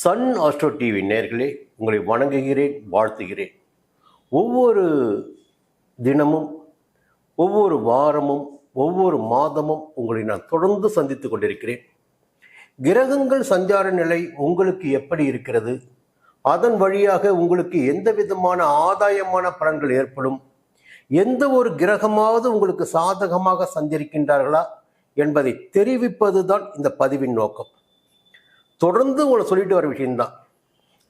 Sun astro TV நேர்களே உங்களை வணங்குகிறேன் வாழ்த்துகிறேன். ஒவ்வொரு தினமும் ஒவ்வொரு வாரமும் ஒவ்வொரு மாதமும் உங்களை நான் தொடர்ந்து சந்தித்து கொண்டிருக்கிறேன். கிரகங்கள் சஞ்சார நிலை உங்களுக்கு எப்படி இருக்கிறது? அதன் வழியாக உங்களுக்கு எந்த விதமான ஆதாயமான பலன்கள் ஏற்படும்? எந்த ஒரு கிரகமாவது உங்களுக்கு சாதகமாக சஞ்சரிக்கின்றார்களா என்பதை தெரிவிப்பது தான் இந்த பதிவின் நோக்கம். தொடர்ந்து உங்களை சொல்லிட்டு வர விஷயம்தான்.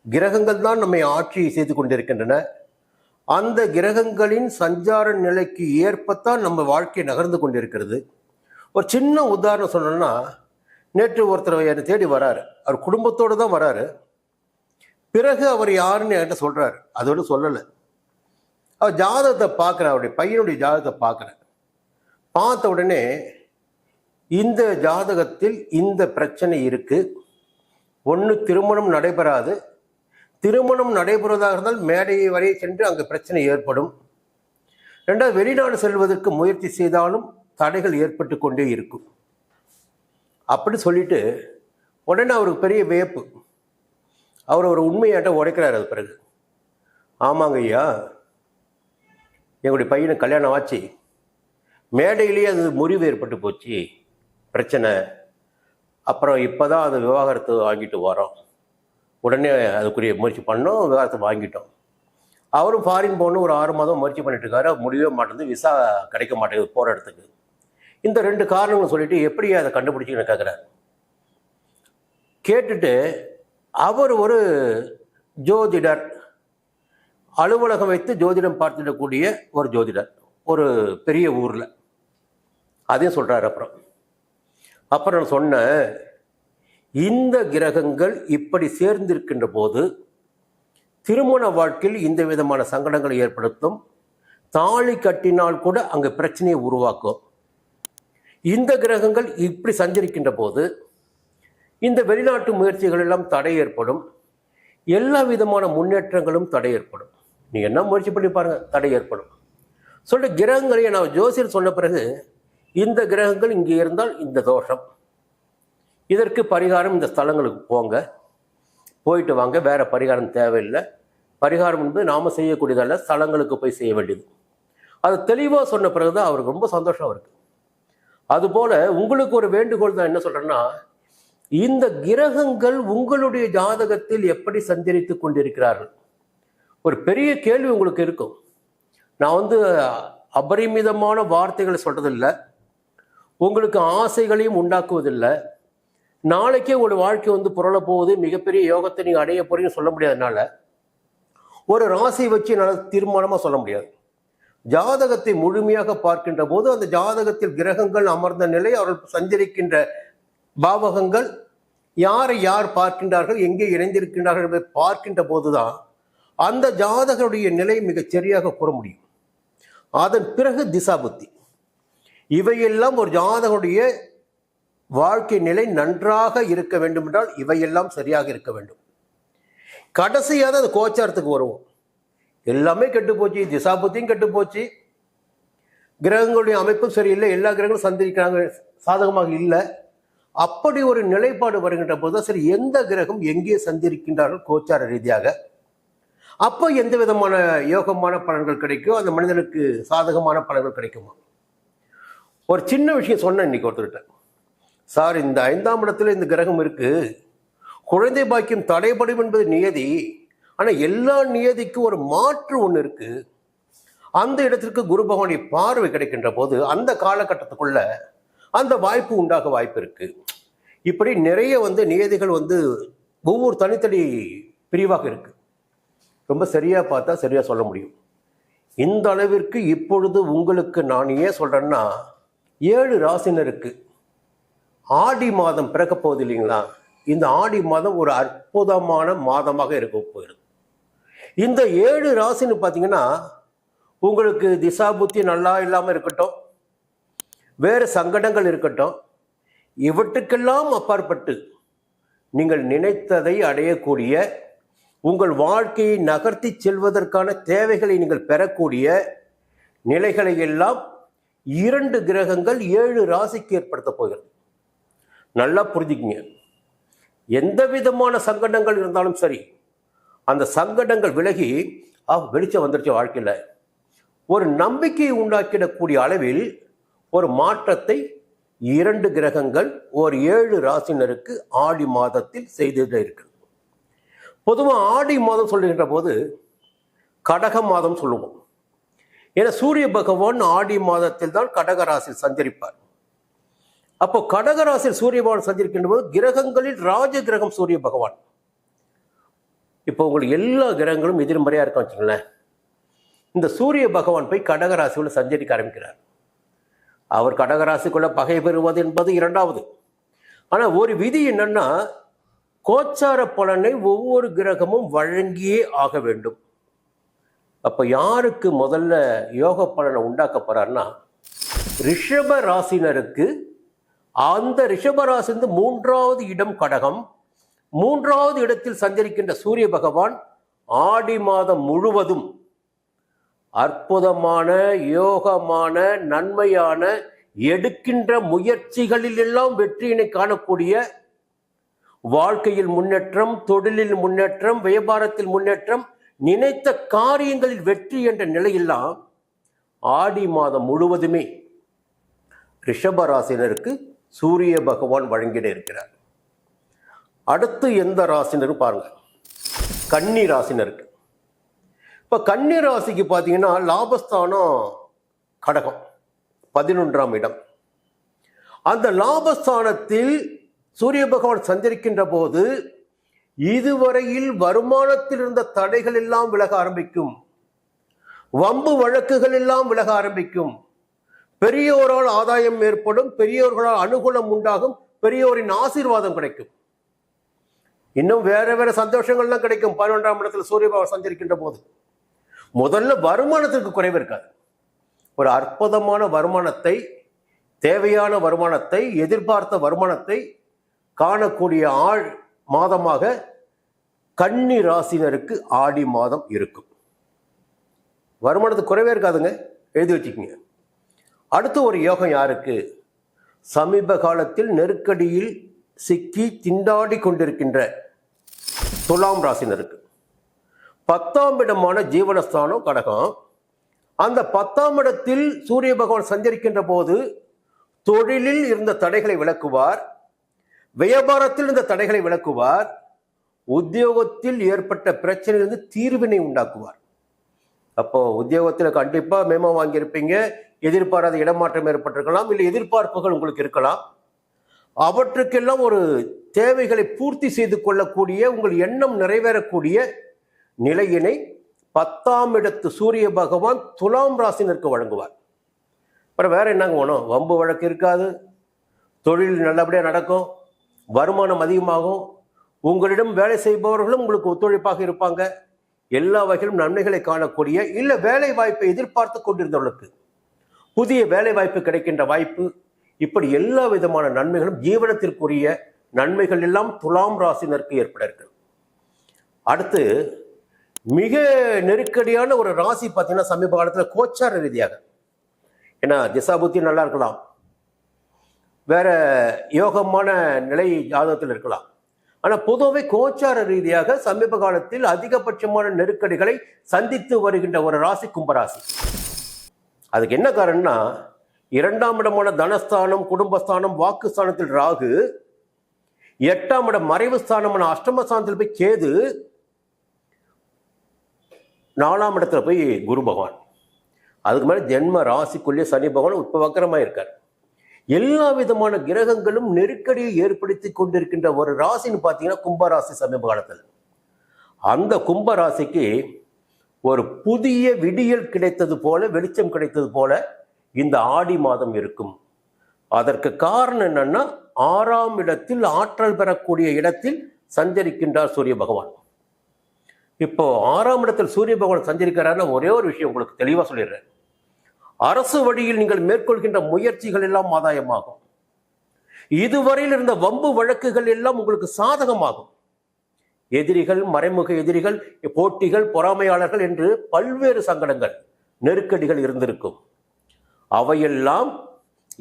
கிரகங்கள் தான் நம்மை ஆட்சி செய்து கொண்டிருக்கின்றன. அந்த கிரகங்களின் சஞ்சார நிலைக்கு ஏற்பத்தான் நம்ம வாழ்க்கை நகர்ந்து கொண்டிருக்கிறது. ஒரு சின்ன உதாரணம் சொன்னோன்னா நேற்று ஒருத்தர் என்னை தேடி வராரு. அவர் குடும்பத்தோடு தான் வராரு. பிறகு அவர் யாருன்னு என்கிட்ட சொல்றாரு. அதோட சொல்லலை. அவர் ஜாதகத்தை பார்க்குறேன் அவருடைய பையனுடைய ஜாதகத்தை பார்க்குறேன் பார்த்த உடனே இந்த ஜாதகத்தில் இந்த பிரச்சனை இருக்குது ஒன்று திருமணம் நடைபெறாது. திருமணம் நடைபெறுவதாக இருந்தால் மேடையை வரை சென்று அங்கே பிரச்சனை ஏற்படும். ரெண்டாவது வெளிநாடு செல்வதற்கு முயற்சி செய்தாலும் தடைகள் ஏற்பட்டு கொண்டே இருக்கும். அப்படி சொல்லிட்டு உடனே அவருக்கு பெரிய வியப்பு. அவர் ஒரு உண்மையாட்ட உடைக்கிறார் அது பிறகு. ஆமாங்க ஐயா எங்களுடைய பையனுக்கு கல்யாணம் ஆச்சு. மேடையிலேயே அது முறிவு ஏற்பட்டு போச்சு. பிரச்சனை. அப்புறம் இப்போ தான் அது விவாகரத்து வாங்கிட்டு வரோம். உடனே அதுக்குரிய முயற்சி பண்ணோம் விவாகரத்து வாங்கிட்டோம். அவரும் ஃபாரின் போகணும் ஒரு ஆறு மாதம் முயற்சி பண்ணிட்டு இருக்காரு. முடியவே மாட்டேங்குது விசா கிடைக்க மாட்டேங்குது போகிற இடத்துக்கு. இந்த ரெண்டு காரணங்கள் சொல்லிட்டு எப்படி அதை கண்டுபிடிச்சிங்கன்னு கேட்குறாரு கேட்டுட்டு அவர் ஒரு ஜோதிடர். அலுவலகம் வைத்து ஜோதிடம் பார்த்துடக்கூடிய ஒரு ஜோதிடர். ஒரு பெரிய ஊரில். அதையும் சொல்கிறார் அப்புறம். அப்புறம் நான் சொன்னேன் இந்த கிரகங்கள் இப்படி சேர்ந்திருக்கின்ற போது திருமண வாழ்க்கையில் இந்த விதமான சங்கடங்களை ஏற்படுத்தும். தாலி கட்டினால் கூட அங்கே பிரச்சனையை உருவாக்கும். இந்த கிரகங்கள் இப்படி சஞ்சரிக்கின்ற போது இந்த வெளிநாட்டு முயற்சிகள் எல்லாம் தடை ஏற்படும். எல்லா விதமான முன்னேற்றங்களும் தடை ஏற்படும். நீ என்ன முயற்சி பண்ணி பாருங்க தடை ஏற்படும். சொல்லிட்டு கிரகங்களை நான் ஜோசியர் சொன்ன பிறகு இந்த கிரகங்கள் இங்கே இருந்தால் இந்த தோஷம். இதற்கு பரிகாரம் இந்த ஸ்தலங்களுக்கு போங்க. போயிட்டு வாங்க வேறு பரிகாரம் தேவையில்லை. பரிகாரம் என்பது நாம் செய்யக்கூடியதல்ல ஸ்தலங்களுக்கு போய் செய்ய வேண்டியது. அது தெளிவாக சொன்ன பிறகு தான் அவருக்கு ரொம்ப சந்தோஷம் அவருக்கு. அதுபோல் உங்களுக்கு ஒரு வேண்டுகோள் தான் என்ன சொல்கிறேன்னா இந்த கிரகங்கள் உங்களுடைய ஜாதகத்தில் எப்படி சஞ்சரித்து கொண்டிருக்கிறார்கள்? ஒரு பெரிய கேள்வி உங்களுக்கு இருக்கும். நான் வந்து அபரிமிதமான வார்த்தைகளை சொல்கிறதில்லை உங்களுக்கு ஆசைகளையும் உண்டாக்குவதில்லை. நாளைக்கே ஒரு வாழ்க்கை வந்து புரள போகுது. மிகப்பெரிய யோகத்தை நீங்கள் அடைய போறீங்கன்னு சொல்ல முடியாதனால ஒரு ராசி வச்சு என்னால் தீர்மானமாக சொல்ல முடியாது. ஜாதகத்தை முழுமையாக பார்க்கின்ற போது அந்த ஜாதகத்தில் கிரகங்கள் அமர்ந்த நிலை அவர்கள் சஞ்சரிக்கின்ற பாவகங்கள் யாரை யார் பார்க்கின்றார்கள் எங்கே இணைந்திருக்கின்றார்கள் என்பதை பார்க்கின்ற போதுதான் அந்த ஜாதகருடைய நிலை மிகச் சரியாக கூற முடியும். அதன் பிறகு திசாபுத்தி இவையெல்லாம் ஒரு ஜாதகனுடைய வாழ்க்கை நிலை நன்றாக இருக்க வேண்டும் என்றால் இவையெல்லாம் சரியாக இருக்க வேண்டும். கடைசியாக தான் அது கோச்சாரத்துக்கு வருவோம். எல்லாமே கெட்டு போச்சு திசாபுத்தியும் கெட்டு போச்சு. கிரகங்களுடைய அமைப்பும் சரியில்லை எல்லா கிரகங்களும் சந்திரிக்கிறாங்க சாதகமாக இல்லை. அப்படி ஒரு நிலைப்பாடு வருகின்ற போது தான் சரி எந்த கிரகம் எங்கே சந்திருக்கின்றார்கள் கோச்சார ரீதியாக? அப்போ எந்த விதமான யோகமான பலன்கள் கிடைக்கும்? அந்த மனிதனுக்கு சாதகமான பலன்கள் கிடைக்குமா? ஒரு சின்ன விஷயம் சொன்னேன் இன்னைக்கு ஒருத்தர்கிட்ட. சார் இந்த ஐந்தாம் இடத்துல இந்த கிரகம் இருக்கு. குழந்தை பாக்கியம் தடைபடும் என்பது நியதி. ஆனால் எல்லா நியதிக்கும் ஒரு மாற்று ஒன்று இருக்கு. அந்த இடத்திற்கு குரு பகவானுடைய பார்வை கிடைக்கின்ற போது அந்த காலகட்டத்துக்குள்ள அந்த வாய்ப்பு உண்டாக வாய்ப்பு இருக்கு. இப்படி நிறைய வந்து நியதிகள் வந்து ஒவ்வொரு தனித்தனி பிரிவாக இருக்கு. ரொம்ப சரியா பார்த்தா சரியா சொல்ல முடியும். இந்த அளவிற்கு இப்பொழுது உங்களுக்கு நான் ஏன் சொல்றேன்னா ஏழு ராசினருக்கு ஆடி மாதம் பிறக்க போகுது இல்லைங்களா? இந்த ஆடி மாதம் ஒரு அற்புதமான மாதமாக இருக்க போயிடும் இந்த ஏழு ராசின்னு பார்த்தீங்கன்னா உங்களுக்கு திசா புத்தி நல்லா இல்லாமல் இருக்கட்டும் வேறு சங்கடங்கள் இருக்கட்டும் இவற்றுக்கெல்லாம் அப்பாற்பட்டு நீங்கள் நினைத்ததை அடையக்கூடிய உங்கள் வாழ்க்கையை நகர்த்தி செல்வதற்கான தேவைகளை நீங்கள் பெறக்கூடிய நிலைகளை எல்லாம் இரண்டு கிரகங்கள் ஏழு ராசிக்கு ஏற்படுத்த போகிறது. நல்லா புரிஞ்சுக்கிங்க. எந்த விதமான சங்கடங்கள் இருந்தாலும் சரி அந்த சங்கடங்கள் விலகி ஆ வெளிச்சம் வந்துருச்சு வாழ்க்கையில். ஒரு நம்பிக்கையை உண்டாக்கிடக்கூடிய அளவில் ஒரு மாற்றத்தை இரண்டு கிரகங்கள் ஒரு ஏழு ராசினருக்கு ஆடி மாதத்தில் செய்துகிட்டே இருக்கு பொதுவாக ஆடி மாதம் சொல்லுகின்ற போது கடக மாதம் சொல்லுவோம். ஏன்னா சூரிய பகவான் ஆடி மாதத்தில் தான் கடக சஞ்சரிப்பார். அப்போ கடகராசியில் சூரிய பகவான் சந்திருக்கின்ற போது கிரகங்களில் ராஜ கிரகம் சூரிய பகவான். இப்போ உங்களுக்கு எல்லா கிரகங்களும் எதிர்மறையாக இருக்கும் வச்சுங்களேன் இந்த சூரிய பகவான் போய் கடகராசிக்குள்ள சஞ்சரிக்க ஆரம்பிக்கிறார். அவர் கடகராசிக்குள்ள பகை பெறுவது என்பது இரண்டாவது. ஆனால் ஒரு விதி என்னன்னா கோச்சார பலனை ஒவ்வொரு கிரகமும் வழங்கியே ஆக வேண்டும். அப்போ யாருக்கு முதல்ல யோக பலனை உண்டாக்க போகிறாருன்னா ரிஷப ராசினருக்கு. அந்த ரிஷப வந்து மூன்றாவது இடம் கடகம். மூன்றாவது இடத்தில் சஞ்சரிக்கின்ற சூரிய பகவான் ஆடி மாதம் முழுவதும் அற்புதமான யோகமான நன்மையான எடுக்கின்ற முயற்சிகளில் எல்லாம் வெற்றியினை காணக்கூடிய வாழ்க்கையில் முன்னேற்றம் தொழிலில் முன்னேற்றம் வியாபாரத்தில் முன்னேற்றம் நினைத்த காரியங்களில் வெற்றி என்ற நிலையெல்லாம் ஆடி மாதம் முழுவதுமே ரிஷபராசினருக்கு சூரிய பகவான் வழங்கிட இருக்கிறார். அடுத்து எந்த ராசினரும் பாருங்க. கன்னி ராசினருக்கு. இப்போ கன்னி ராசிக்கு பார்த்தீங்கன்னா லாபஸ்தானம் கடகம் பதினொன்றாம் இடம். அந்த லாபஸ்தானத்தில் சூரிய பகவான் சந்திருக்கின்ற போது இதுவரையில் வருமானத்தில் இருந்த தடைகள் எல்லாம் விலக ஆரம்பிக்கும். வம்பு வழக்குகள் எல்லாம் விலக ஆரம்பிக்கும். பெரியோரால் ஆதாயம் ஏற்படும் பெரியோர்களால் அனுகூலம் உண்டாகும் பெரியோரின் ஆசீர்வாதம் கிடைக்கும். இன்னும் வேற வேற சந்தோஷங்கள்லாம் கிடைக்கும். பதினொன்றாம் இடத்துல சூரிய பகவான் சஞ்சரிக்கின்ற போது. முதல்ல வருமானத்திற்கு குறைவு இருக்காது. ஒரு அற்புதமான வருமானத்தை தேவையான வருமானத்தை எதிர்பார்த்த வருமானத்தை காணக்கூடிய ஆள் மாதமாக கன்னி ராசினருக்கு ஆடி மாதம் இருக்கும். வருமானத்துக்கு குறைவே இருக்காதுங்க. எழுதி வச்சுக்கோங்க. அடுத்து ஒரு யோகம் யாருக்கு? சமீப காலத்தில் நெருக்கடியில் சிக்கி திண்டாடி கொண்டிருக்கின்ற துலாம் ராசினருக்கு. பத்தாம் இடமான ஜீவனஸ்தானம் கடகம். அந்த பத்தாம் இடத்தில் சூரிய பகவான் சஞ்சரிக்கின்ற போது தொழிலில் இருந்த தடைகளை விளக்குவார். வியாபாரத்தில் இருந்த தடைகளை விளக்குவார். உத்தியோகத்தில் ஏற்பட்ட பிரச்சனையிலிருந்து தீர்வினை உண்டாக்குவார். அப்போ உத்தியோகத்தில் கண்டிப்பா மேமோ வாங்கியிருப்பீங்க எதிர்பாராத இடமாற்றம் ஏற்பட்டிருக்கலாம் இல்லை எதிர்பார்ப்புகள் உங்களுக்கு இருக்கலாம். அவற்றுக்கெல்லாம் ஒரு தேவைகளை பூர்த்தி செய்து கொள்ளக்கூடிய உங்கள் எண்ணம் நிறைவேறக்கூடிய நிலையினை பத்தாம் இடத்து சூரிய பகவான் துலாம் ராசினருக்கு வழங்குவார். அப்புறம் வேற என்னங்க வேணும்? வம்பு வழக்கு இருக்காது. தொழில் நல்லபடியாக நடக்கும். வருமானம் அதிகமாகும். உங்களிடம் வேலை செய்பவர்களும் உங்களுக்கு ஒத்துழைப்பாக இருப்பாங்க. எல்லா வகையிலும் நன்மைகளை காணக்கூடிய இல்லை வேலை வாய்ப்பை எதிர்பார்த்து கொண்டிருந்தவர்களுக்கு புதிய வேலை வாய்ப்பு கிடைக்கின்ற வாய்ப்பு இப்படி எல்லா விதமான நன்மைகளும் ஜீவனத்திற்குரிய நன்மைகள் எல்லாம் துலாம் ராசினருக்கு ஏற்பட இருக்கு அடுத்து மிக நெருக்கடியான ஒரு ராசி பார்த்தீங்கன்னா சமீப காலத்தில் கோச்சார ரீதியாக. ஏன்னா திசாபுத்தி நல்லா இருக்கலாம். வேற யோகமான நிலை ஜாதகத்தில் இருக்கலாம். ஆனால் பொதுவாகவே கோச்சார ரீதியாக சமீப காலத்தில் அதிகபட்சமான நெருக்கடிகளை சந்தித்து வருகின்ற ஒரு ராசி கும்பராசி. அதுக்கு என்ன காரணம்னா இரண்டாம் இடமான தனஸ்தானம் குடும்பஸ்தானம் வாக்குஸ்தானத்தில் ராகு எட்டாம் இடம் மறைவு ஸ்தானமான அஷ்டமஸ்தானத்தில் போய் கேது நாலாம் இடத்துல போய் குரு பகவான். அதுக்கு மேலே ஜென்ம ராசிக்குள்ளே சனி பகவான் உட்பவக்கரமாக இருக்கார். எல்லா விதமான கிரகங்களும் நெருக்கடியை ஏற்படுத்தி கொண்டிருக்கின்ற ஒரு ராசின்னு பார்த்தீங்கன்னா கும்பராசி சமீப காலத்தில். அந்த கும்பராசிக்கு ஒரு புதிய விடியல் கிடைத்தது போல வெளிச்சம் கிடைத்தது போல இந்த ஆடி மாதம் இருக்கும். அதற்கு காரணம் என்னன்னா ஆறாம் இடத்தில் ஆற்றல் பெறக்கூடிய இடத்தில் சஞ்சரிக்கின்றார் சூரிய பகவான். இப்போ ஆறாம் இடத்தில் சூரிய பகவான் சஞ்சரிக்கிறாருன்னா ஒரே ஒரு விஷயம் உங்களுக்கு தெளிவாக சொல்லிடுறேன். அரசு வழியில் நீங்கள் மேற்கொள்கின்ற முயற்சிகள் எல்லாம் ஆதாயமாகும். இதுவரையில் இருந்த வம்பு வழக்குகள் எல்லாம் உங்களுக்கு சாதகமாகும். எதிரிகள் மறைமுக எதிரிகள் போட்டிகள் பொறாமையாளர்கள் என்று பல்வேறு சங்கடங்கள் நெருக்கடிகள் இருந்திருக்கும். அவையெல்லாம்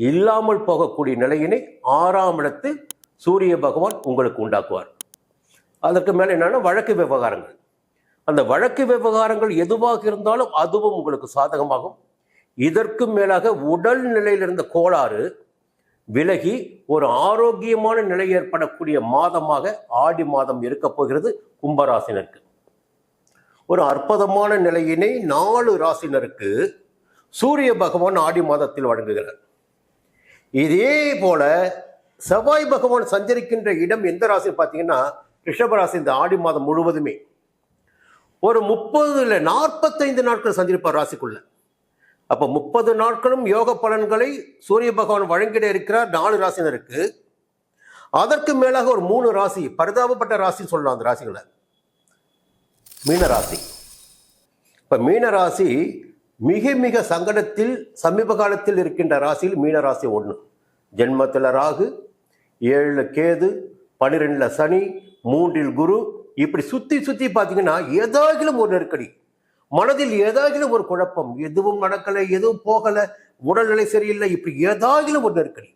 இல்லாமல் போகக்கூடிய நிலையினை ஆறாம் இடத்து சூரிய பகவான் உங்களுக்கு உண்டாக்குவார். அதற்கு மேலே என்னன்னா வழக்கு விவகாரங்கள். அந்த வழக்கு விவகாரங்கள் எதுவாக இருந்தாலும் அதுவும் உங்களுக்கு சாதகமாகும். இதற்கு மேலாக உடல் நிலையில் இருந்த கோளாறு விலகி ஒரு ஆரோக்கியமான நிலை ஏற்படக்கூடிய மாதமாக ஆடி மாதம் இருக்க போகிறது கும்பராசினருக்கு. ஒரு அற்புதமான நிலையினை நாலு ராசினருக்கு சூரிய பகவான் ஆடி மாதத்தில் வழங்குகிறார். இதே போல செவ்வாய் பகவான் சஞ்சரிக்கின்ற இடம் எந்த ராசி பார்த்தீங்கன்னா ரிஷபராசி இந்த ஆடி மாதம் முழுவதுமே. ஒரு முப்பது இல்லை நாற்பத்தைந்து நாட்கள் சஞ்சரிப்பார் ராசிக்குள்ள. அப்போ முப்பது நாட்களும் யோக பலன்களை சூரிய பகவான் வழங்கிட இருக்கிறார் நாலு ராசினருக்கு அதற்கு மேலாக ஒரு மூணு ராசி பரிதாபப்பட்ட ராசின்னு சொல்லலாம் அந்த ராசிகளை. மீன ராசி. இப்போ மீன ராசி மிக மிக சங்கடத்தில் சமீப காலத்தில் இருக்கின்ற ராசியில் மீன ராசி ஒன்று ஜென்மத்தில் ராகு ஏழில் கேது பன்னிரெண்டில் சனி மூன்றில் குரு. இப்படி சுற்றி சுற்றி பார்த்தீங்கன்னா ஏதாகிலும் ஒரு நெருக்கடி. மனதில் ஏதாகிலும் ஒரு குழப்பம் எதுவும் நடக்கலை எதுவும் போகலை உடல்நிலை சரியில்லை இப்படி ஏதாகிலும் ஒரு நெருக்கடி.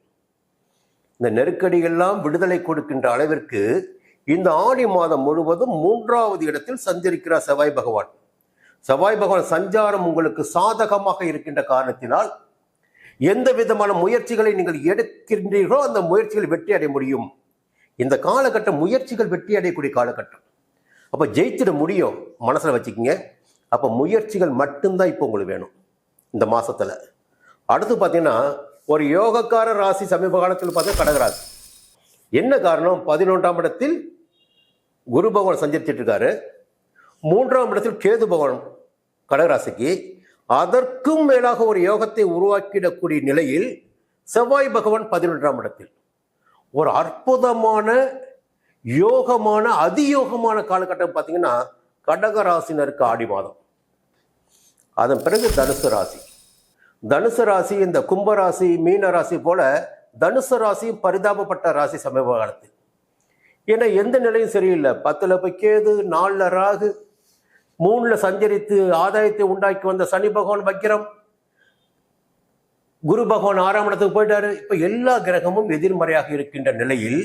இந்த நெருக்கடி எல்லாம் விடுதலை கொடுக்கின்ற அளவிற்கு இந்த ஆடி மாதம் முழுவதும் மூன்றாவது இடத்தில் சஞ்சரிக்கிறார் செவ்வாய் பகவான். செவ்வாய் பகவான் சஞ்சாரம் உங்களுக்கு சாதகமாக இருக்கின்ற காரணத்தினால் எந்த விதமான முயற்சிகளை நீங்கள் எடுக்கின்றீர்களோ அந்த முயற்சிகள் வெற்றி அடைய முடியும். இந்த காலகட்டம் முயற்சிகள் வெற்றி அடையக்கூடிய காலகட்டம். அப்போ ஜெயித்திட முடியும். மனசில் வச்சுக்கோங்க. அப்போ முயற்சிகள் மட்டும்தான் இப்போ உங்களுக்கு வேணும் இந்த மாதத்தில் அடுத்து பார்த்தீங்கன்னா ஒரு யோகக்கார ராசி சமீப காலத்தில் பார்த்தா கடகராசி. என்ன காரணம்? பதினொன்றாம் இடத்தில் குரு பகவான் சஞ்சரிச்சிட்டு இருக்காரு. மூன்றாம் இடத்தில் கேது பகவான் கடகராசிக்கு. அதற்கும் மேலாக ஒரு யோகத்தை உருவாக்கிடக்கூடிய நிலையில் செவ்வாய் பகவான் பதினொன்றாம் இடத்தில். ஒரு அற்புதமான யோகமான அதியோகமான காலகட்டம் பார்த்தீங்கன்னா கடகராசினருக்கு ஆடி மாதம். அதன் பிறகு தனுசு ராசி. தனுசு ராசி இந்த கும்பராசி மீன ராசி போல தனுசு ராசியும் பரிதாபப்பட்ட ராசி சமீப காலத்தில் ஏன்னா எந்த நிலையும் சரியில்லை. பத்தில் போய் கேது நாலில் ராகு மூணில் சஞ்சரித்து ஆதாயத்தை உண்டாக்கி வந்த சனி பகவான் வக்கிரம் குரு பகவான் ஆறாம் இடத்துக்கு போயிட்டாரு. இப்போ எல்லா கிரகமும் எதிர்மறையாக இருக்கின்ற நிலையில்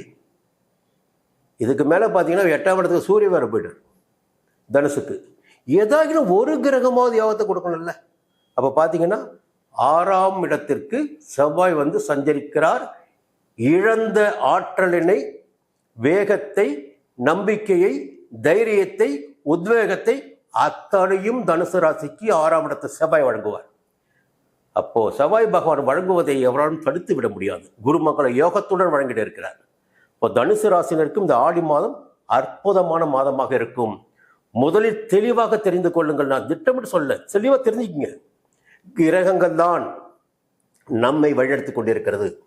இதுக்கு மேலே பார்த்தீங்கன்னா எட்டாம் இடத்துக்கு சூரிய வேற போயிட்டார். தனுசுக்கு. ஏதாகிலும் ஒரு கிரகமாவது யோகத்தை கொடுக்கணும்ல. அப்போ பார்த்தீங்கன்னா ஆறாம் இடத்திற்கு செவ்வாய் வந்து சஞ்சரிக்கிறார். இழந்த ஆற்றலினை வேகத்தை நம்பிக்கையை தைரியத்தை உத்வேகத்தை அத்தனையும் தனுசு ராசிக்கு ஆறாம் இடத்தை செவ்வாய் வழங்குவார். அப்போ செவ்வாய் பகவான் வழங்குவதை எவராலும் தடுத்து விட முடியாது. குருமக்களை யோகத்துடன் வழங்கிட்டு இருக்கிறார். இப்போ தனுசு ராசினருக்கும் இந்த ஆடி மாதம் அற்புதமான மாதமாக இருக்கும். முதலில் தெளிவாக தெரிந்து கொள்ளுங்கள். நான் திட்டமிட்டு சொல்ல தெளிவாக தெரிஞ்சுக்கிங்க. கிரகங்கள் தான் நம்மை வழிநடத்தி கொண்டிருக்கிறது.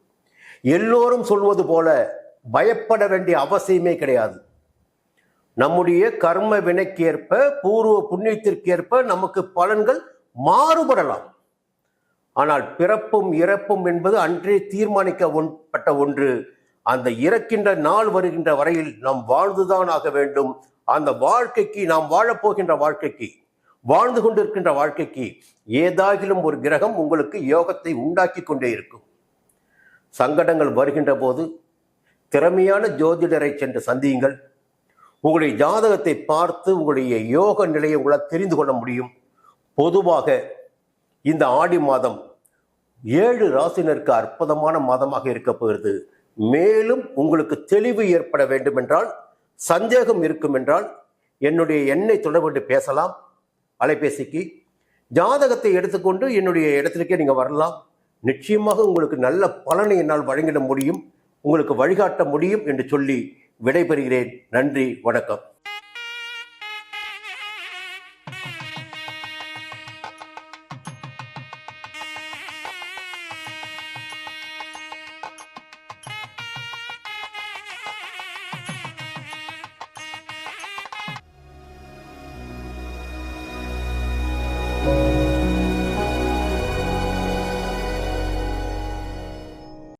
எல்லோரும் சொல்வது போல பயப்பட வேண்டிய அவசியமே கிடையாது. நம்முடைய கர்ம வினைக்கேற்ப பூர்வ புண்ணியத்திற்கேற்ப நமக்கு பலன்கள் மாறுபடலாம். ஆனால் பிறப்பும் இறப்பும் என்பது அன்றே தீர்மானிக்கப்பட்ட ஒன்று. அந்த இறக்கின்ற நாள் வருகின்ற வரையில் நாம் வாழ்ந்துதான் ஆக வேண்டும். அந்த வாழ்க்கைக்கு நாம் வாழப்போகின்ற வாழ்க்கைக்கு வாழ்ந்து கொண்டிருக்கின்ற வாழ்க்கைக்கு ஏதாகிலும் ஒரு கிரகம் உங்களுக்கு யோகத்தை உண்டாக்கி கொண்டே இருக்கும். சங்கடங்கள் வருகின்ற போது திறமையான ஜோதிடரை சென்று சந்தியுங்கள். உங்களுடைய ஜாதகத்தை பார்த்து உங்களுடைய யோக நிலையை உங்களால் தெரிந்து கொள்ள முடியும். பொதுவாக இந்த ஆடி மாதம் ஏழு ராசினருக்கு அற்புதமான மாதமாக இருக்க போகிறது. மேலும் உங்களுக்கு தெளிவு ஏற்பட வேண்டும் என்றால் சந்தேகம் இருக்கும் என்றால் என்னுடைய எண்ணை தொடர்பு பேசலாம். அலைபேசிக்கு ஜாதகத்தை எடுத்துக்கொண்டு என்னுடைய இடத்திற்கே நீங்கள் வரலாம். நிச்சயமாக உங்களுக்கு நல்ல பலனை என்னால் வழங்கிட முடியும். உங்களுக்கு வழிகாட்ட முடியும் என்று சொல்லி விடைபெறுகிறேன். நன்றி வணக்கம்.